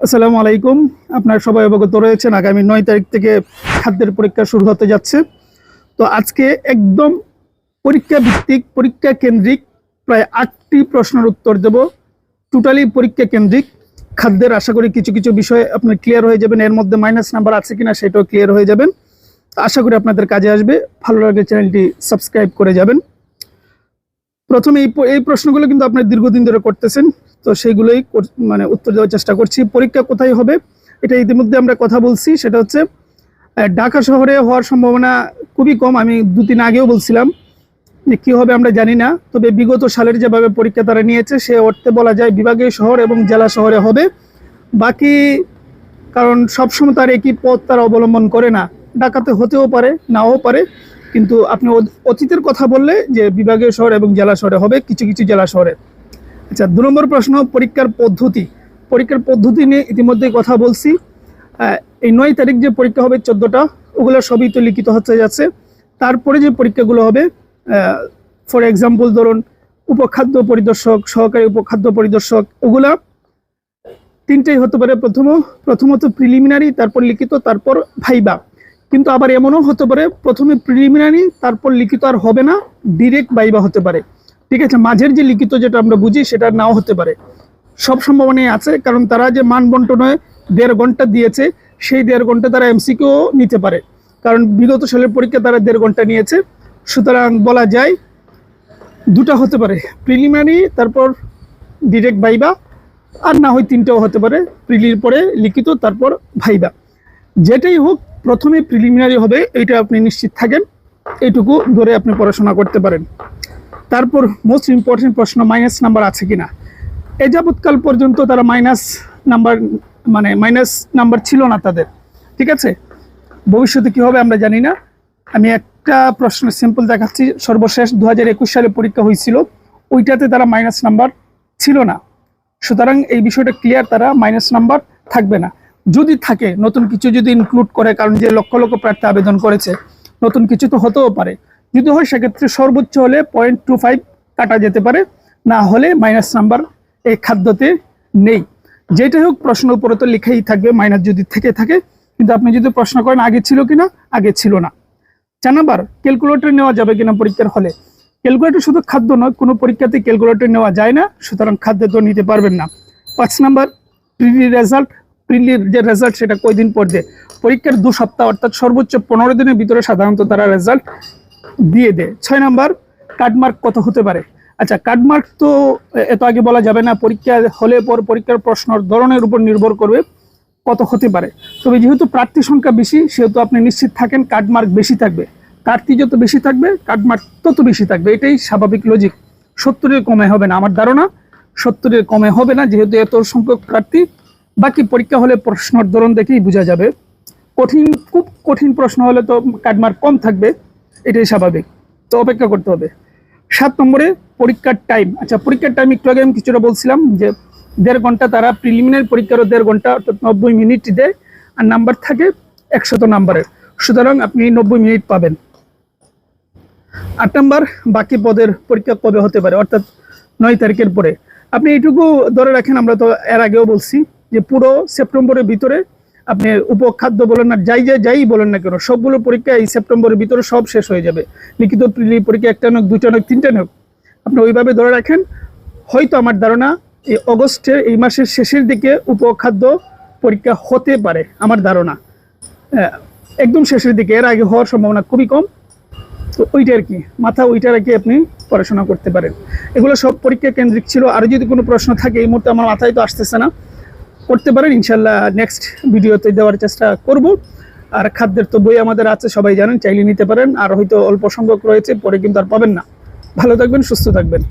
আসসালামু আলাইকুম। আপনারা সবাই অবগত রয়েছেন, আগামী নয় তারিখ থেকে খাদ্যের পরীক্ষা শুরু হতে যাচ্ছে। তো আজকে একদম পরীক্ষা ভিত্তিক, পরীক্ষা কেন্দ্রিক প্রায় আটটি প্রশ্নের উত্তর দেব। টোটালি পরীক্ষা কেন্দ্রিক। খাদ্যের আশা করি কিছু কিছু বিষয় আপনি ক্লিয়ার হয়ে যাবেন। এর মধ্যে মাইনাস নাম্বার আছে কিনা সেটাও ক্লিয়ার হয়ে যাবেন। আশা করি আপনাদের কাজে আসবে। ভালো লাগে চ্যানেলটি সাবস্ক্রাইব করে যাবেন। প্রথমে এই প্রশ্নগুলো কিন্তু আপনি দীর্ঘদিন ধরে করতেছেন। তো সেগুলোই মানে উত্তর দেওয়ার চেষ্টা করছি। পরীক্ষা কোথায় হবে? এটা ইতিমধ্যে আমরা কথা বলছি। সেটা হচ্ছে ঢাকা শহরে হওয়ার সম্ভাবনা খুবই কম। আমি দুদিন আগেও বলছিলাম যে কী হবে আমরা জানি না। তবে বিগত সালের যেভাবে পরীক্ষা তারা নিয়েছে, সে অর্থে বলা যায় বিভাগীয় শহর এবং জেলা শহরে হবে। বাকি, কারণ সবসময় তার একই পথ তারা অবলম্বন করে না। ডাকাতে হতেও পারে, নাও পারে। কিন্তু আপনি অতীতের কথা বললে যে বিভাগীয় শহর এবং জেলা শহরে হবে, কিছু কিছু জেলা শহরে। আচ্ছা দু নম্বর প্রশ্ন, পরীক্ষার পদ্ধতি। পরীক্ষার পদ্ধতি নিয়ে ইতিমধ্যে কথা বলছি। এই নয় তারিখ যে পরীক্ষা হবে চোদ্দোটা, ওগুলো সবই তো লিখিত হচ্ছে যাচ্ছে। তারপরে যে পরীক্ষাগুলো হবে ফর এক্সাম্পল ধরুন, উপখাদ্য পরিদর্শক, সহকারী উপখাদ্য পরিদর্শক, ওগুলা তিনটেই হতে পারে প্রথম। প্রথমত প্রিলিমিনারি তারপর লিখিত, তারপর ভাইবা কিন্তু আবার এমনও হতে পারে, প্রথমে প্রিলিমিনারি তারপর লিখিত আর হবে না ডিরেক্ট ভাইবা হতে পারে। ঠিক আছে, মাঝের যে লিখিত যেটা আমরা বুঝি সেটা নাও হতে পারে। সব সম্ভাবনাই আছে, কারণ তারা যে মান বন্টনে দেড় ঘণ্টা দিয়েছে, সেই দেড় ঘণ্টা তারা এমসিকিউ নিতে পারে। কারণ বিগত সালের পরীক্ষা তারা দেড় ঘণ্টা নিয়েছে। সুতরাং বলা যায়, দুটা হতে পারে, প্রিলিমিনারি, তারপর ডিরেক্ট ভাইবা, আর না হয় তিনটাও হতে পারে, প্রিলির পরে লিখিত, তারপর ভাইবা। যেটাই হোক, প্রথমে প্রিলিমিনারি হবে এটা আপনি নিশ্চিত থাকেন, এইটুকু ধরে আপনি পড়াশোনা করতে পারেন। তারপর মোস্ট ইম্পর্টেন্ট প্রশ্ন মাইনাস নাম্বার আছে কিনা? এ যাবৎকাল পর্যন্ত তারা মাইনাস নাম্বার মানে মাইনাস নাম্বার ছিল না তাদের, ঠিক আছে? ভবিষ্যতে কি হবে আমরা জানি না। আমি একটা প্রশ্ন সিম্পল দেখাচ্ছি, সর্বশেষ দু হাজার একুশ সালে পরীক্ষা হয়েছিল, ওইটাতে তারা মাইনাস নাম্বার ছিল না। সুতরাং এই বিষয়টা ক্লিয়ার তারা মাইনাস নাম্বার থাকবে না। যদি থাকে, নতুন কিছু যদি ইনক্লুড করে, কারণ যে লক্ষ লক্ষ প্রার্থী আবেদন করেছে, নতুন কিছু তো হতেও পারে। যদি হয়, সেক্ষেত্রে সর্বোচ্চ হলে পয়েন্ট টু ফাইভ কাটা যেতে পারে। না হলে মাইনাস নাম্বার এই খাদ্যতে নেই। যেটাই হোক, প্রশ্ন উপরে তো লেখাই থাকবে মাইনাস যদি থেকে থাকে। কিন্তু আপনি যদি প্রশ্ন করেন, আগে ছিল কিনা? আগে ছিল না। চার নাম্বার ক্যালকুলেটর নেওয়া যাবে কিনা পরীক্ষার হলে? ক্যালকুলেটর শুধু খাদ্য নয়, কোনো পরীক্ষাতে ক্যালকুলেটর নেওয়া যায় না, সুতরাং খাদ্য তো নিতে পারবেন না। পাঁচ নাম্বার প্রিলি রেজাল্ট প্রিলির যে রেজাল্ট সেটা কয়দিন পর পরীক্ষার দু সপ্তাহ, অর্থাৎ সর্বোচ্চ পনেরো দিনের ভিতরে সাধারণত তারা রেজাল্ট দিয়ে দেয় ছয় নাম্বার কাটমার্ক কত হতে পারে? আচ্ছা কাটমার্ক তো এত আগে বলা যাবে না, পরীক্ষা হলে পর পরীক্ষার প্রশ্নের ধরনের উপর নির্ভর করবে কত হতে পারে। তবে যেহেতু প্রার্থী সংখ্যা বেশি, সেহেতু আপনি নিশ্চিত থাকেন কাটমার্ক বেশি থাকবে। প্রার্থী যত বেশি থাকবে কাটমার্ক তত বেশি থাকবে। এটাই স্বাভাবিক লজিক সত্তরের কমে হবে না, আমার ধারণা। সত্তরের কমে হবে না, যেহেতু এত সংখ্যক প্রার্থী। বাকি পরীক্ষা হলে প্রশ্নর ধরন দেখেই বোঝা যাবে। কঠিন, খুব কঠিন প্রশ্ন হলে তো কাটমার্ক কম থাকবে। এটাই স্বাভাবিক। তো অপেক্ষা করতে হবে। সাত নম্বরে পরীক্ষার টাইম আচ্ছা পরীক্ষার টাইম একটু আগে আমি কিছুটা বলছিলাম যে দেড় ঘণ্টা তারা প্রিলিমিনারি পরীক্ষারও দেড় ঘণ্টা অর্থাৎ নব্বই মিনিট দেয় আর নাম্বার থাকে একশত নাম্বারের সুতরাং আপনি নব্বই মিনিট পাবেন। আট নাম্বার বাকি পদের পরীক্ষা কবে হতে পারে? অর্থাৎ নয় তারিখের পরে। আপনি এইটুকু ধরে রাখেন, আমরা তো এর আগেও বলছি যে পুরো সেপ্টেম্বরের ভিতরে আপনি উপখাদ্য বলেন না যাই যাই যাই বলেন না কেন সবগুলো পরীক্ষা এই সেপ্টেম্বরের ভিতরে সব শেষ হয়ে যাবে। লিখিত পরীক্ষা একটা নোক দুটা নোক তিনটা নোক আপনি ওইভাবে ধরে রাখেন হয়তো আমার ধারণা এই অগস্টের এই মাসের শেষের দিকে উপখাদ্য পরীক্ষা হতে পারে আমার ধারণা। হ্যাঁ, একদম শেষের দিকে এর আগে হওয়ার সম্ভাবনা খুবই কম। তো ওইটা আর কি মাথা ওইটা রেখে আপনি পড়াশোনা করতে পারেন। এগুলো সব পরীক্ষা কেন্দ্রিক ছিল আর যদি কোনো প্রশ্ন থাকে এই মুহূর্তে আমার মাথায় তো আসতেছে না। করতে পারেন, ইনশাল্লাহ নেক্সট ভিডিওতে দেওয়ার চেষ্টা করব। আর খাদ্যের তো বই আমাদের আছে, সবাই জানেন, চাইলে নিতে পারেন। আর হয়তো অল্প সংখ্যক রয়েছে, পরে কিন্তু আর পাবেন না। ভালো থাকবেন, সুস্থ থাকবেন।